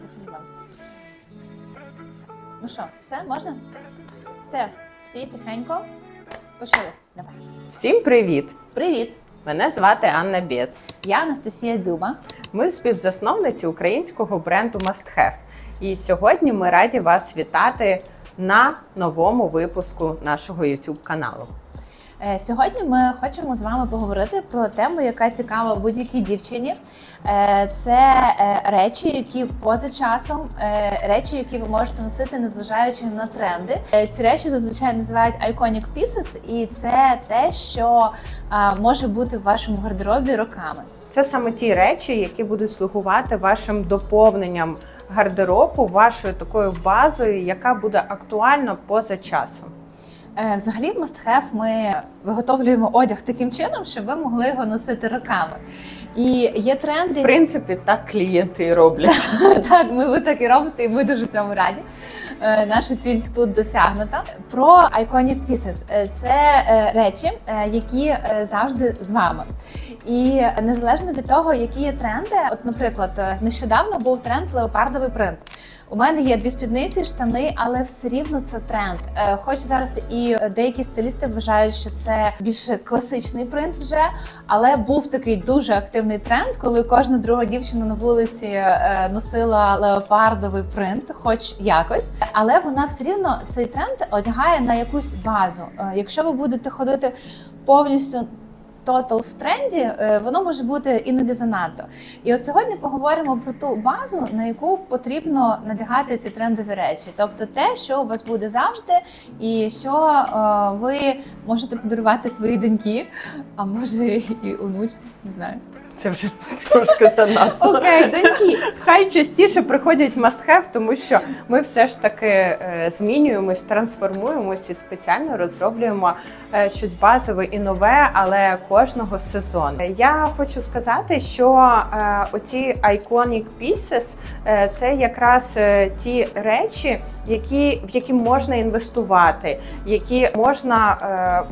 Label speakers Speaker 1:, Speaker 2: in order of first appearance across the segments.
Speaker 1: Бісмілла. Ну що, все, можна? Все, всі тихенько. Почали. Давай.
Speaker 2: Всім привіт!
Speaker 1: Привіт!
Speaker 2: Мене звати Анна Бєц.
Speaker 1: Я Анастасія Дзюба.
Speaker 2: Ми співзасновниці українського бренду Must Have. І сьогодні ми раді вас вітати на новому випуску нашого YouTube каналу.
Speaker 1: Е, Сьогодні ми хочемо з вами поговорити про тему, яка цікава будь-якій дівчині. Е, Це е, речі, які поза часом, речі, які ви можете носити, незважаючи на тренди. Ці речі зазвичай називають iconic pieces, і це те, що може бути в вашому гардеробі роками.
Speaker 2: Це саме ті речі, які будуть слугувати вашим доповненням гардеробу, вашою такою базою, яка буде актуальна поза часом.
Speaker 1: Е, Взагалі, в Have ми виготовлюємо одяг таким чином, щоб ви могли його носити роками. І є тренди.
Speaker 2: В принципі, так клієнти і роблять.
Speaker 1: Так, ми ви так і робите, і ми дуже цьому раді. Е, Наша ціль тут досягнута. Про Iconic Pieces. Е, це речі, які завжди з вами. І незалежно від того, які є тренди, от, наприклад, нещодавно був тренд леопардовий принт. У мене є дві спідниці, штани, але все рівно це тренд. Е, Хоч зараз і деякі стилісти вважають, що це більше класичний принт вже, але був такий дуже активний тренд, коли кожна друга дівчина на вулиці е, носила леопардовий принт, хоч якось. Але вона все рівно цей тренд одягає на якусь базу. Е, Якщо ви будете ходити повністю. Тотал в тренді е, воно може бути іноді занадто. І от сьогодні поговоримо про ту базу, на яку потрібно надягати ці трендові речі, тобто те, що у вас буде завжди, і що е, ви можете подарувати своїй доньки, а може і онучці, не знаю.
Speaker 2: Це вже трошки занадто.
Speaker 1: Окей, доньки.
Speaker 2: Хай частіше приходять в Must Have, тому що ми все ж таки е, змінюємось, трансформуємось і спеціально розроблюємо е, щось базове і нове, але кожного сезону. Я хочу сказати, що е, оці iconic pieces це якраз ті речі, які, в які можна інвестувати, які можна.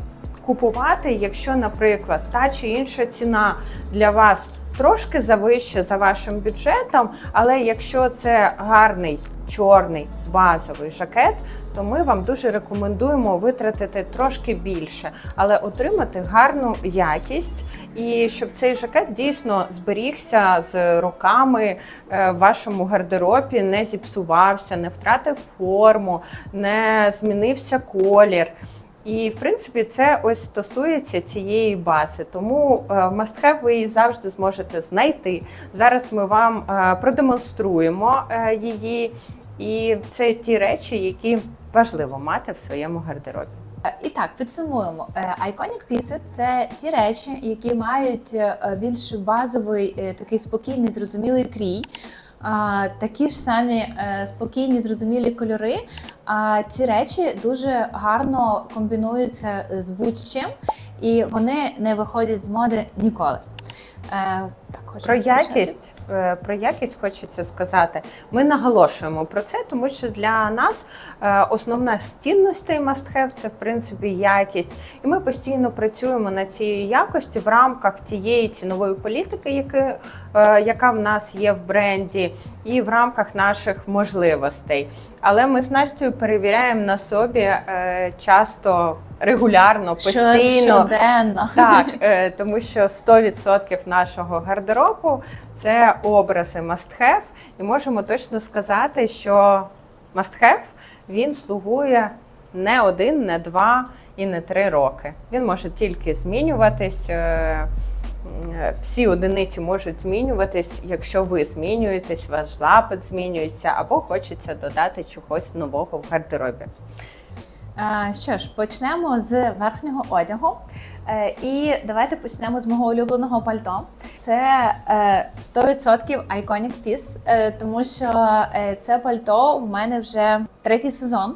Speaker 2: Купувати, якщо, наприклад, та чи інша ціна для вас трошки завища за вашим бюджетом, але якщо це гарний чорний базовий жакет, то ми вам дуже рекомендуємо витратити трошки більше, але отримати гарну якість. І щоб цей жакет дійсно зберігся з роками е, в вашому гардеробі, не зіпсувався, не втратив форму, не змінився колір. І в принципі це ось стосується цієї бази. Тому в Must Have ви завжди зможете знайти. Зараз ми вам е, продемонструємо е, її, і це ті речі, які важливо мати в своєму гардеробі.
Speaker 1: Е, І так, підсумуємо. Iconic Pieces – це ті речі, які мають більш базовий, такий спокійний, зрозумілий крій. Такі ж самі е, спокійні, зрозумілі кольори. А ці речі дуже гарно комбінуються з будь-чим, і вони не виходять з моди ніколи. Е, Так, хочу
Speaker 2: Про якість, про якість хочеться сказати. Ми наголошуємо про це, тому що для нас е, основна з цінностей have – це в принципі якість, і ми постійно працюємо над цією якості в рамках тієї цінової політики, яки, е, яка в нас є в бренді, і в рамках наших можливостей. Але ми з Настю перевіряємо на собі е, часто регулярно, постійно.
Speaker 1: щоденно.
Speaker 2: Так, е, тому що 100% нашого гардеробу це образи must have, і можемо точно сказати, що must have він слугує не один, не два і не три роки. Він може тільки змінюватись. е, Всі одиниці можуть змінюватись, якщо ви змінюєтесь, ваш запит змінюється, або хочеться додати чогось нового в гардеробі.
Speaker 1: Е, Що ж, почнемо з верхнього одягу. Е, І давайте почнемо з мого улюбленого пальто. Це е, 100% iconic piece, е, тому що е, це пальто в мене вже третій сезон.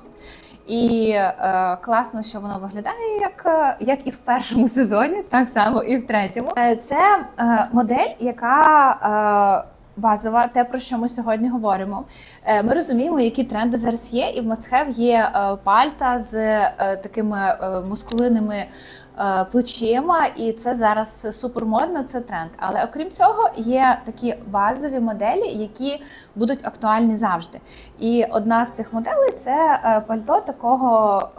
Speaker 1: І е, класно, що воно виглядає як, е, як і в першому сезоні, так само і в третьому. Е, це е, модель, яка е, базова, те про що ми сьогодні говоримо. Е, Ми розуміємо, які тренди зараз є, і в Have є е, пальта з е, такими мускулинними е, плечима, і це зараз супер модно, це тренд. Але окрім цього, є такі базові моделі, які будуть актуальні завжди. І одна з цих моделей це пальто такого.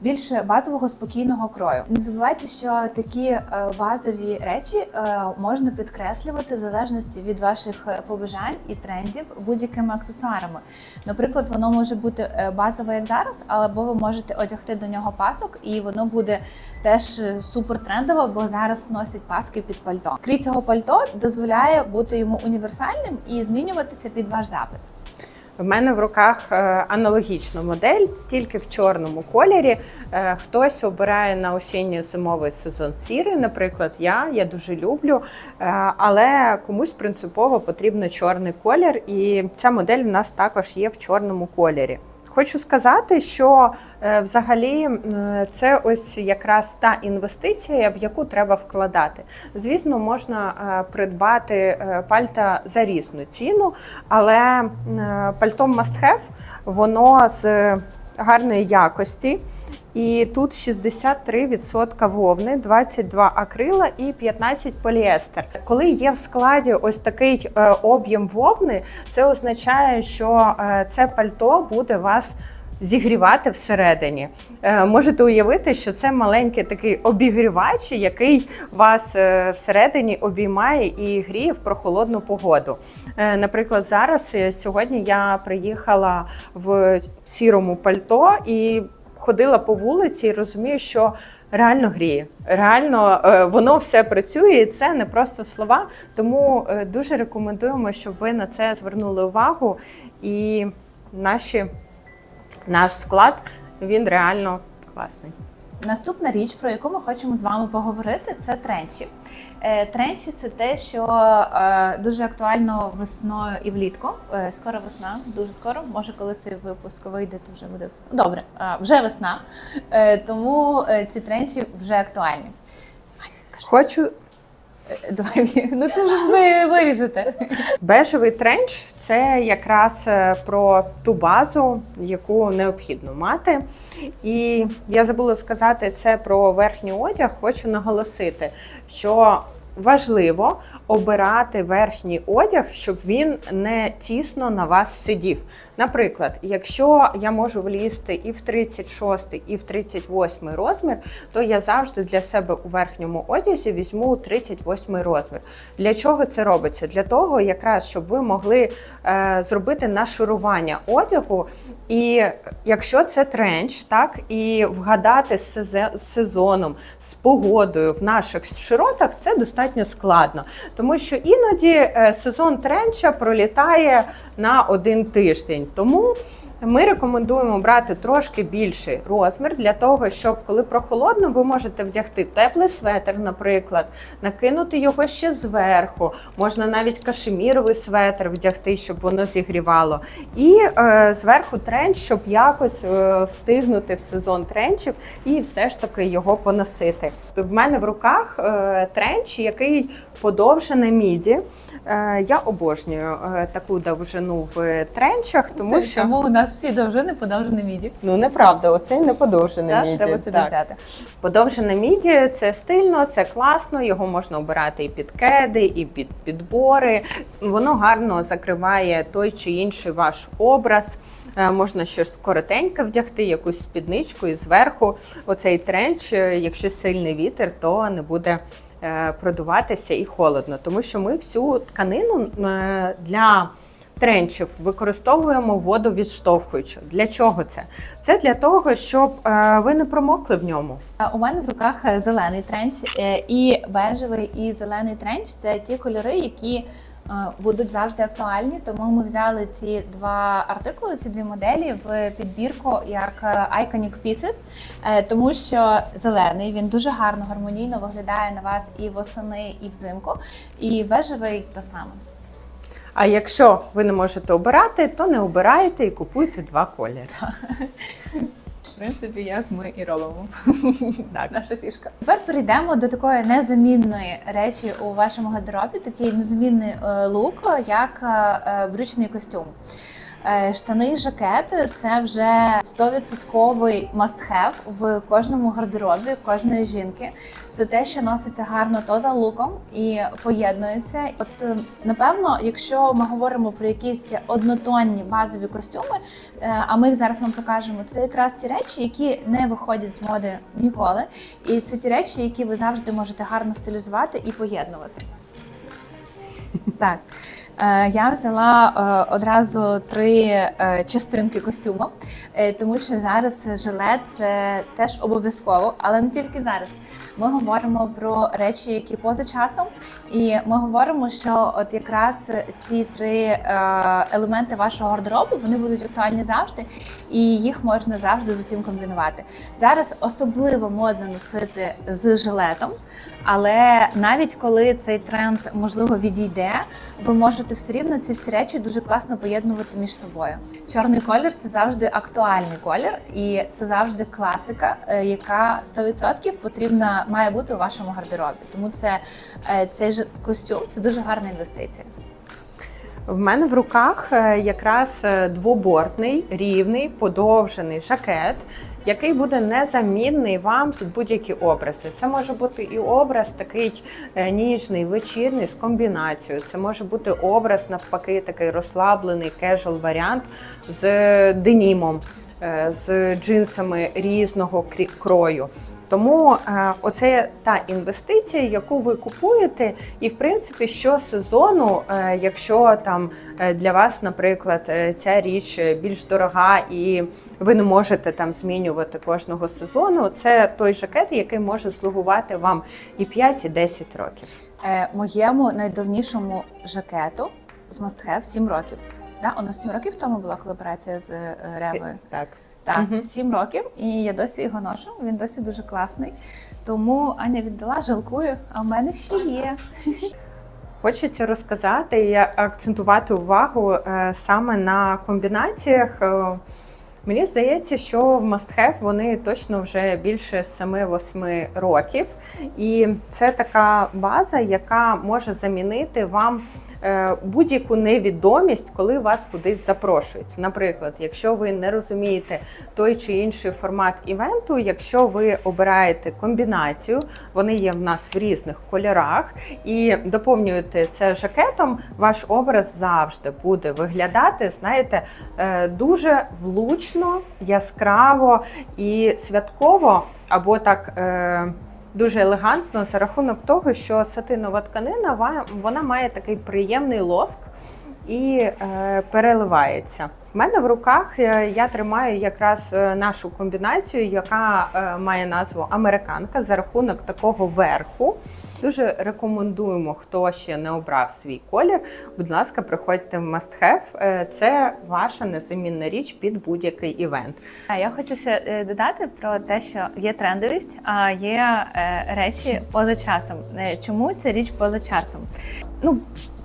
Speaker 1: Більше базового спокійного крою. Не забувайте, що такі е, базові речі е, можна підкреслювати в залежності від ваших е, побажань і трендів будь-якими аксесуарами. Наприклад, воно може бути базове як зараз, або ви можете одягти до нього пасок, і воно буде теж супер трендово, бо зараз носять паски під пальто. Крій цього пальто дозволяє бути йому універсальним і змінюватися під ваш запит.
Speaker 2: В мене в руках е, аналогічна модель, тільки в чорному кольорі. Е, Хтось обирає на осінньо-зимовий сезон сірий, наприклад, я, я дуже люблю, Е, але комусь принципово потрібен чорний колір, і ця модель в нас також є в чорному кольорі. Хочу сказати, що е, взагалі це ось якраз та інвестиція, в яку треба вкладати. Звісно, можна е, придбати е, пальта за різну ціну, але пальто must have, воно з гарної якості. І тут 63% вовни, 22 акрила і 15 поліестер. Коли є в складі ось такий е, об'єм вовни, це означає, що е, це пальто буде вас зігрівати всередині. Е, Можете уявити, що це маленький такий обігрівач, який вас всередині обіймає і гріє в прохолодну погоду. Наприклад, зараз сьогодні я приїхала в сірому пальто і ходила по вулиці і розумію, що реально гріє. Реально е, воно все працює, і це не просто слова. Тому е, дуже рекомендуємо, щоб ви на це звернули увагу. І наші, наш склад він реально класний.
Speaker 1: Наступна річ, про яку ми хочемо з вами поговорити, це тренчі. Е, Тренчі це те, що е, дуже актуально весною і влітку. Е, Скоро весна, дуже скоро. Може, коли цей випуск вийде, то вже буде весна. Добре, вже весна. Тому ці тренчі вже актуальні.
Speaker 2: Хочу
Speaker 1: Давай, ну це вже ж ви виріжете.
Speaker 2: Бежевий тренч це якраз е, про ту базу, яку необхідно мати. І я забула сказати це про верхній одяг. Хочу наголосити, що важливо обирати верхній одяг, щоб він не тісно на вас сидів. Наприклад, якщо я можу влізти і в 36, і в 38 розмір, то я завжди для себе у верхньому одязі візьму 38 розмір. Для чого це робиться? Для того, якраз щоб ви могли е, зробити нашарування одягу. І якщо це тренч, так і вгадати з сезоном, з погодою в наших широтах, це достатньо складно, тому що іноді е, сезон тренча пролітає на один тиждень. Тому ми рекомендуємо брати трошки більший розмір для того, щоб коли прохолодно, ви можете вдягти теплий светр, наприклад, накинути його ще зверху. Можна навіть кашеміровий светр вдягти, щоб воно зігрівало. І е, зверху тренч, щоб якось е, встигнути в сезон тренчів і все ж таки його поносити. В мене в руках е, тренч, який подовжене міді. Е, я обожнюю е, таку довжину в тренчах, тому що
Speaker 1: Тому у нас всі довжини подовжені міді.
Speaker 2: ну неправда, оцей не подовжений
Speaker 1: Так,
Speaker 2: міді.
Speaker 1: треба собі
Speaker 2: Так.
Speaker 1: взяти.
Speaker 2: Подовжене міді це стильно, це класно. Його можна обирати і під кеди, і під підбори. Воно гарно закриває той чи інший ваш образ. Е, Можна щось коротеньке вдягти, якусь спідничку і зверху. Оцей тренч, якщо сильний вітер, то не буде продуватися і холодно, тому що ми всю тканину е, для тренчів використовуємо воду відштовхуючу. Для чого це? Це для того, щоб е, ви не промокли в ньому.
Speaker 1: У мене в руках е, зелений тренч е, і бежевий, і зелений тренч це ті кольори, які е, будуть завжди актуальні. Тому ми взяли ці два артикули, ці дві моделі в підбірку як е, Iconic Pieces, е, тому що зелений він дуже гарно гармонійно виглядає на вас і восени, і взимку. І бежевий то саме.
Speaker 2: А якщо ви не можете обирати, то не обирайте і купуйте два кольори.
Speaker 1: Принципі, як ми і робимо.
Speaker 2: Так.
Speaker 1: Наша фішка. Тепер перейдемо до такої незамінної речі у вашому гардеробі, такий незамінний е, лук, як е, е, брючний костюм. Е, Штани і жакети це вже 100% must-have в кожному гардеробі кожної жінки. Це те, що носиться гарно total луком і поєднується. От е, напевно, якщо ми говоримо про якісь однотонні базові костюми, е, а ми їх зараз вам покажемо, це якраз ті речі, які не виходять з моди ніколи. І це ті речі, які ви завжди можете гарно стилізувати і поєднувати. Так. Е, Я взяла е, одразу три е, частинки костюму, тому що зараз жилет це теж обов'язково, але не тільки зараз. Ми говоримо про речі, які поза часом, і ми говоримо, що от якраз ці три е, елементи вашого гардеробу вони будуть актуальні завжди, і їх можна завжди з усім комбінувати. Зараз особливо модно носити з жилетом, але навіть коли цей тренд можливо відійде, ви можете все рівно ці всі речі дуже класно поєднувати між собою. Чорний колір це завжди актуальний колір, і це завжди класика, е, яка 100% потрібна має бути у вашому гардеробі. Тому це е, цей же костюм це дуже гарна інвестиція.
Speaker 2: В мене в руках е, якраз е, двобортний, рівний, подовжений жакет, який буде незамінний вам під будь-які образи. Це може бути і образ такий ніжний, вечірній з комбінацією. Це може бути образ, навпаки, такий розслаблений кежуал варіант з денімом, з джинсами різного крою. Тому е, оце та інвестиція, яку ви купуєте, і в принципі щосезону, е, якщо там е, для вас, наприклад, ця річ більш дорога, і ви не можете там змінювати кожного сезону, це той жакет, який може слугувати вам і 5, і 10 років.
Speaker 1: Е, моєму найдавнішому жакету з Must Have 7 років. Да, у нас 7 років тому була колаборація з Ревою.
Speaker 2: Так.
Speaker 1: Так. 7 років, і я досі його ношу. Він досі дуже класний. Тому Аня віддала, жалкую, а в мене ще є.
Speaker 2: Хочеться розказати і акцентувати увагу е, саме на комбінаціях. Е, Мені здається, що в Must Have вони точно вже більше 7-8 років, і це така база, яка може замінити вам будь-яку невідомість, коли вас кудись запрошують. Наприклад, якщо ви не розумієте той чи інший формат івенту, якщо ви обираєте комбінацію, вони є в нас в різних кольорах, і доповнюєте це жакетом, ваш образ завжди буде виглядати, знаєте, е, дуже влучно, яскраво і святково, або так. Дуже елегантно за рахунок того, що сатинова тканина вона має такий приємний лоск і е, переливається. В мене в руках е, я тримаю якраз е, нашу комбінацію, яка має назву Американка за рахунок такого верху. Дуже рекомендуємо, хто ще не обрав свій колір. Будь ласка, приходьте в Must Have. Це ваша незамінна річ під будь-який івент.
Speaker 1: А я хочу ще додати про те, що є трендовість, а є речі поза часом. Чому ця річ поза часом? Ну,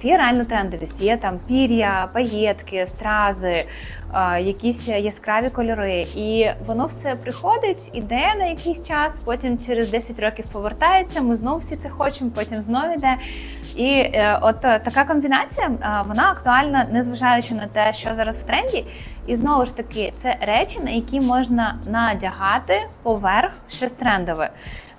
Speaker 1: є реально трендовість. Є там пір'я, паєтки, стрази, е, якісь яскраві кольори. І воно все приходить, іде на якийсь час, потім через 10 років повертається. Ми знову всі це хочемо, потім знову йде. І е, от е, така комбінація е, вона актуальна, незважаючи на те, що зараз в тренді. І знову ж таки, це речі, на які можна надягати поверх щось трендове.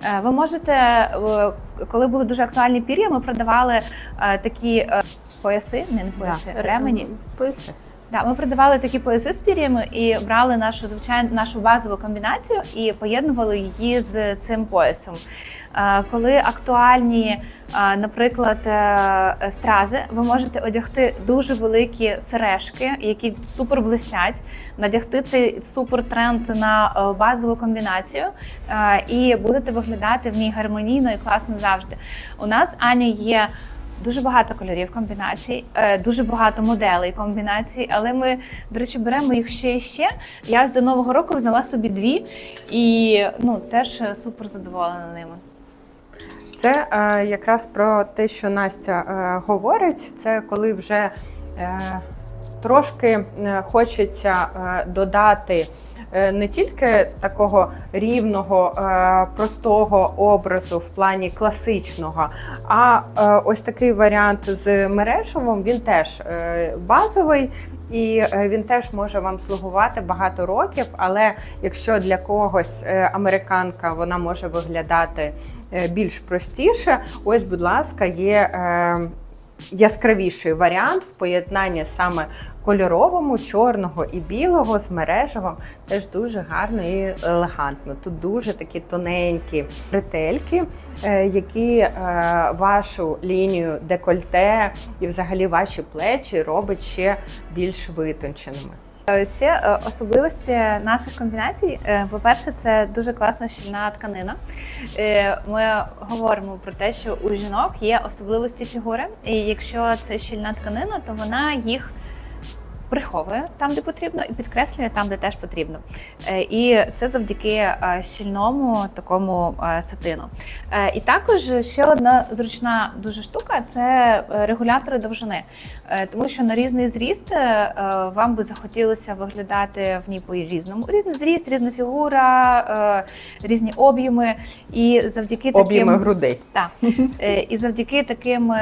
Speaker 1: Е, Ви можете, е, коли були дуже актуальні пір'я, ми продавали е, такі е, пояси, не, не пояси, ремені.
Speaker 2: Писи.
Speaker 1: Да, ми продавали такі пояси з пір'ями і брали нашу звичайну нашу базову комбінацію і поєднували її з цим поясом. Е, Коли актуальні, е, наприклад, е, стрази, ви можете одягти дуже великі сережки, які супер блистять, надягти цей супер тренд на базову комбінацію, і будете виглядати в ній гармонійно і класно завжди. У нас Аня є. Дуже багато кольорів комбінацій, е, дуже багато моделей комбінацій, але ми, до речі, беремо їх ще і ще. Я до нового року взяла собі дві і ну теж супер задоволена ними.
Speaker 2: Це е, якраз про те, що Настя е, говорить. Це коли вже е, трошки е, хочеться е, додати. Е, Не тільки такого рівного, е, простого образу в плані класичного, а е, ось такий варіант з мережевим, він теж базовий і він теж може вам слугувати багато років. Але якщо для когось американка вона може виглядати більш простіше, ось, будь ласка, є. Яскравіший варіант в поєднанні саме кольоровому, чорного і білого з мережевим теж дуже гарно і елегантно. Тут дуже такі тоненькі бретельки, е, які е, вашу лінію декольте і взагалі ваші плечі робить ще більш витонченими.
Speaker 1: Е, Ще особливості наших комбінацій. По-перше, це дуже класна щільна тканина. Ми говоримо про те, що у жінок є особливості фігури, і якщо це щільна тканина, то вона їх приховує там, де потрібно, і підкреслює там, де теж потрібно. Е, І це завдяки е, щільному такому е, сатину. І також ще одна зручна дуже штука це регулятори довжини. Тому що на різний зріст вам би захотілося виглядати в ній по різному. Різний зріст, різна фігура, різні об'єми. І завдяки
Speaker 2: Об'єми
Speaker 1: таким
Speaker 2: грудей.
Speaker 1: так. І завдяки таким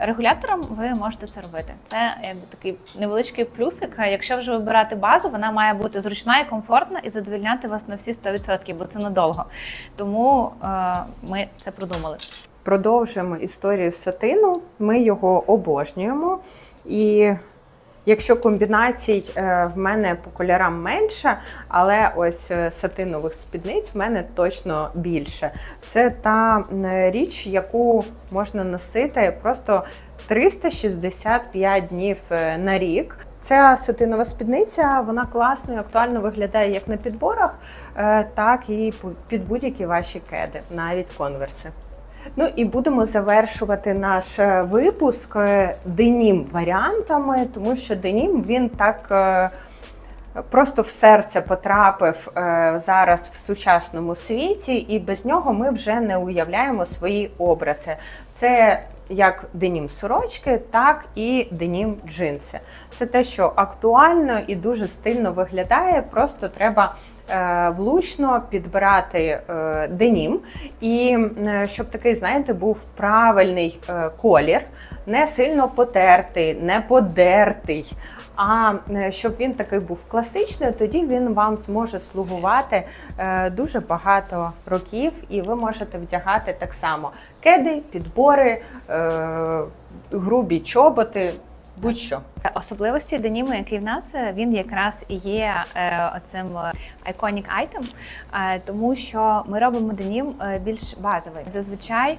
Speaker 1: регуляторам ви можете це робити. Це якби такий невеличкий плюсик. А Якщо вже вибирати базу, вона має бути зручна і комфортна і задовільняти вас на всі 100%, бо це надовго. Тому е, ми це продумали.
Speaker 2: Продовжуємо історію сатину. Ми його обожнюємо. І якщо комбінацій е, в мене по кольорам менше, але ось е, сатинових спідниць в мене точно більше. Це та річ, яку можна носити просто 365 днів е, на рік. Ця сатинова спідниця вона класно і актуально виглядає як на підборах, так і під будь-які ваші кеди, навіть конверси. Ну і будемо завершувати наш е, випуск е, денім варіантами, тому що денім він так е, просто в серце потрапив зараз в сучасному світі, і без нього ми вже не уявляємо свої образи. Це як денім сорочки, так і денім джинси. Це те, що актуально і дуже стильно виглядає. Просто треба влучно підбирати е, денім, і е, щоб такий, знаєте, був правильний е, колір, не сильно потертий, не подертий. А е, щоб він такий був класичний, тоді він вам зможе слугувати е, дуже багато років, і ви можете вдягати так само кеди, підбори, е, грубі чоботи, будь-що.
Speaker 1: Особливості деніму, який в нас, е, він якраз і є е, оцим е, iconic item, е, тому що ми робимо денім е, більш базовий. Зазвичай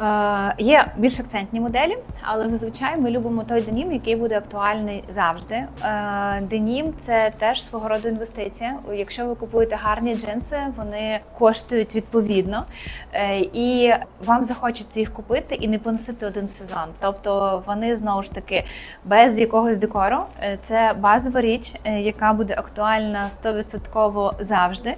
Speaker 1: е, є більш акцентні моделі, але зазвичай ми любимо той денім, який буде актуальний завжди. Е, Денім це теж свого роду інвестиція. Якщо ви купуєте гарні джинси, вони коштують відповідно, Е, і вам захочеться їх купити і не поносити один сезон. Тобто вони знову ж таки без якогось декору. Е, Це базова річ, е, яка буде актуальна 100% завжди.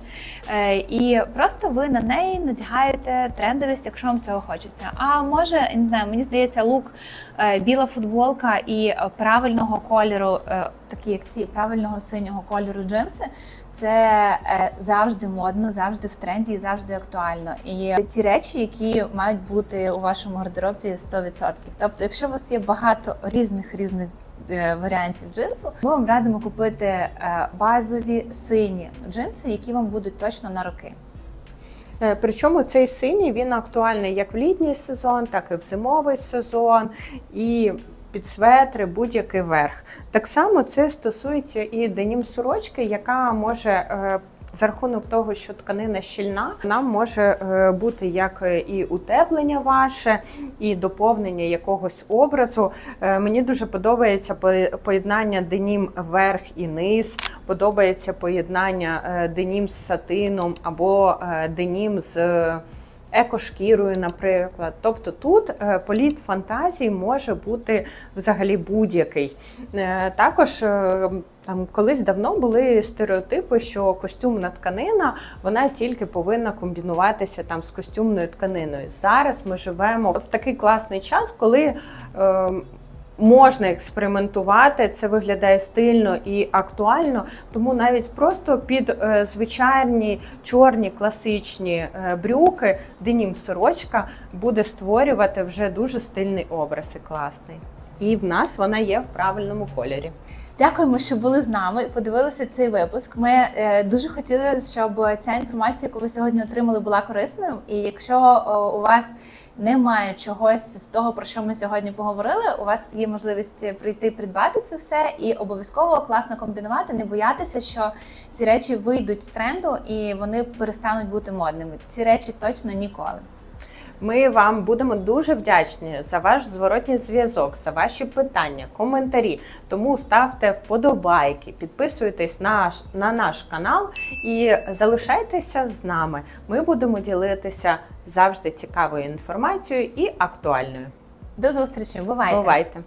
Speaker 1: Е, І просто ви на неї надягаєте трендовість, якщо вам цього хочеться. А може, не знаю, мені здається, лук, е, біла футболка і е, правильного кольору, е, такі як ці правильного синього кольору джинси. Це завжди модно, завжди в тренді завжди актуально. І ті речі, які мають бути у вашому гардеробі 100%. Тобто, якщо у вас є багато різних різних варіантів джинсу, ми вам радимо купити базові сині джинси, які вам будуть точно на роки.
Speaker 2: Е, Причому цей синій він актуальний як в літній сезон, так і в зимовий сезон, і під светри, будь-який верх. Так само це стосується і денім сорочки, яка може. За рахунок того, що тканина щільна, нам може е, бути як е, і утеплення ваше, і доповнення якогось образу. Е, Мені дуже подобається поєднання денім верх і низ. Подобається поєднання денім з сатином або денім з екошкірою, наприклад. Тобто тут е, політ фантазій може бути взагалі будь-який. Е, Також е, там колись давно були стереотипи, що костюмна тканина вона тільки повинна комбінуватися там з костюмною тканиною. Зараз ми живемо в такий класний час, коли. е, Можна експериментувати, це виглядає стильно і актуально, тому навіть просто під е, звичайні чорні класичні е, брюки денім сорочка буде створювати вже дуже стильний образ і класний. І в нас вона є в правильному кольорі.
Speaker 1: Дякуємо, що були з нами. Подивилися цей випуск. Ми е, дуже хотіли, щоб ця інформація, яку ви сьогодні отримали, була корисною. І якщо е, у вас немає чогось з того, про що ми сьогодні поговорили, у вас є можливість прийти придбати це все і обов'язково класно комбінувати, не боятися, що ці речі вийдуть з тренду і вони перестануть бути модними. Ці речі точно ніколи.
Speaker 2: Ми вам будемо дуже вдячні за ваш зворотній зв'язок, за ваші питання, коментарі. Тому ставте вподобайки, підписуйтесь на, на наш канал і залишайтеся з нами. Ми будемо ділитися завжди цікавою інформацією і актуальною.
Speaker 1: До зустрічі, бувайте!
Speaker 2: Бувайте!